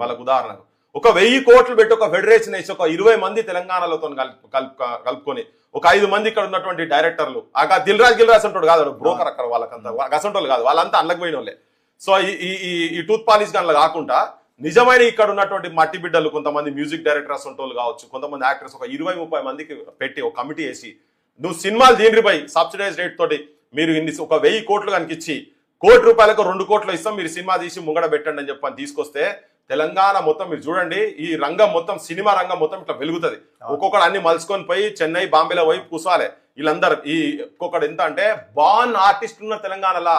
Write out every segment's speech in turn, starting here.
వాళ్ళకు ఉదాహరణకు. ఒక వెయ్యి కోట్లు పెట్టి ఒక ఫెడరేషన్ వేసి ఒక ఇరవై మంది తెలంగాణలతో కలుపు కలుపు- కలుపుకొని ఒక ఐదు మంది ఇక్కడ ఉన్నటువంటి డైరెక్టర్లు ఆ దిల్ రాజ్ గిల్ రాజ్ అంటాడు కాదు బ్రోకర్ అక్కడ వాళ్ళకంతా. గసంటోళ్ళు కాదు వాళ్ళంతా అల్లకి పోయిన వాళ్ళే. సో ఈ ఈ- టూత్ పాలిష్ గన్లు కాకుండా నిజమైన ఇక్కడ ఉన్నటువంటి మట్టి బిడ్డలు కొంతమంది మ్యూజిక్ డైరెక్టర్స్ ఉంటోళ్ళు కావచ్చు కొంతమంది యాక్టర్స్ ఒక ఇరవై ముప్పై మందికి పెట్టి ఒక కమిటీ వేసి నువ్వు సినిమాలు దీనిపై సబ్సిడైజ్ రేట్ తోటి మీరు ఇన్ని ఒక వెయ్యి కోట్లు కనికిచ్చి కోటి రూపాయలకు రెండు కోట్లు ఇస్తాం మీరు సినిమా తీసి ముంగడ పెట్టండి అని చెప్పని తీసుకొస్తే తెలంగాణ మొత్తం మీరు చూడండి ఈ రంగం మొత్తం సినిమా రంగం మొత్తం ఇట్లా వెలుగుతుంది. ఒక్కొక్కడు అన్ని మలుచుకొని పోయి చెన్నై బాంబేలో పోయి కూసాలే వీళ్ళందరూ ఈ ఒక్కొక్కడు ఎంత అంటే బాన్ ఆర్టిస్ట్ ఉన్న తెలంగాణలా.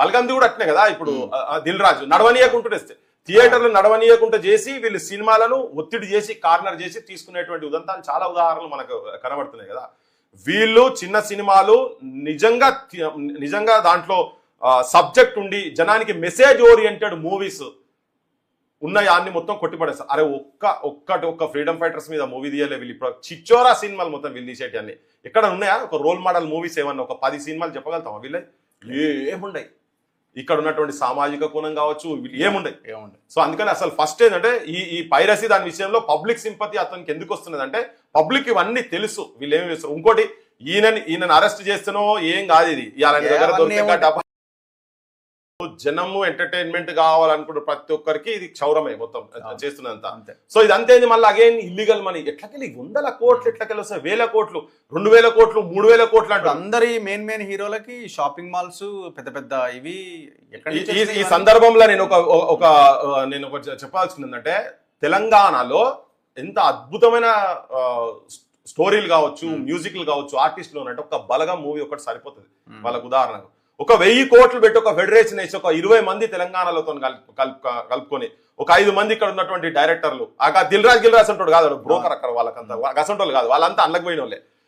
బల్గంది కూడా అట్నే కదా ఇప్పుడు దిల్ రాజు. నడవనీయకుంటుంటే థియేటర్లు నడవనీయకుంటే చేసి వీళ్ళు సినిమాలను ఒత్తిడి చేసి కార్నర్ చేసి తీసుకునేటువంటి ఉదంతాలు చాలా ఉదాహరణలు మనకు కనబడుతున్నాయి కదా. వీళ్ళు చిన్న సినిమాలు నిజంగా నిజంగా దాంట్లో సబ్జెక్ట్ ఉండి జనానికి మెసేజ్ ఓరియంటెడ్ మూవీస్ ఉన్న యాన్ని మొత్తం కొట్టిపడేస్తారు అరే ఒక్క ఒక్కటి ఒక్క ఫ్రీడమ్ ఫైటర్స్ మీద మూవీ తీయలే వీళ్ళు. ఇప్పుడు చిచ్చోరా సినిమాలు మొత్తం వీళ్ళు తీసేటి అన్ని. ఎక్కడ ఉన్నాయా? ఒక రోల్ మోడల్ మూవీస్ ఏమన్నా ఒక పది సినిమాలు చెప్పగలుగుతామా వీళ్ళే? ఏముండయి. ఇక్కడ ఉన్నటువంటి సామాజిక కోణం కావచ్చు వీళ్ళు ఏముండయి. ఏముండదు సో అందుకని అసలు ఫస్ట్ ఏంటంటే ఈ ఈ పైరసీ దాని విషయంలో పబ్లిక్ సింపతి అతనికి ఎందుకు వస్తున్నది అంటే పబ్లిక్ ఇవన్నీ తెలుసు. వీళ్ళు ఏమి చేస్తారు? ఇంకోటి ఈయనని ఈయనని అరెస్ట్ చేస్తేనో ఏం కాదు ఇది. ఇవాళ ఆయన దగ్గర దొరికే జనము ఎంటర్టైన్మెంట్ కావాలనుకుంటే ప్రతి ఒక్కరికి ఇది క్షౌరమే మొత్తం చేస్తున్నంత. అంతే. సో ఇదంతా ఏంది మళ్ళీ అగైన్ ఇల్లీగల్ మనీ ఎట్లకెళ్ళి వందల కోట్లు ఎట్లకెళ్ళి వస్తాయి వేల కోట్లు రెండు వేల కోట్లు మూడు వేల కోట్లు అంటారు. అందరి మెయిన్ మెయిన్ హీరోలకి షాపింగ్ మాల్స్ పెద్ద పెద్ద ఇవి ఈ- సందర్భంలో నేను ఒక ఒక- నేను ఒక చెప్పాల్సింది ఏంటంటే తెలంగాణలో ఎంత అద్భుతమైన స్టోరీలు కావచ్చు మ్యూజిక్లు కావచ్చు ఆర్టిస్టులు అంటే ఒక బలగం మూవీ ఒకటి సరిపోతుంది. వాళ్ళకు ఉదాహరణకు. ఒక వెయ్యి కోట్లు పెట్టి ఒక ఫెడరేషన్ వేసి ఒక ఇరవై మంది తెలంగాణలతో కలుపుకొని ఒక ఐదు మంది ఇక్కడ ఉన్నటువంటి డైరెక్టర్లు. ఆ దిల్ రాజ్ అంటాడు కాదు బ్రోకర్ అక్కడ వాళ్ళకంతా. గసంటోళ్ళు కాదు. వాళ్ళంతా అల్లకి పోయిన వాళ్ళే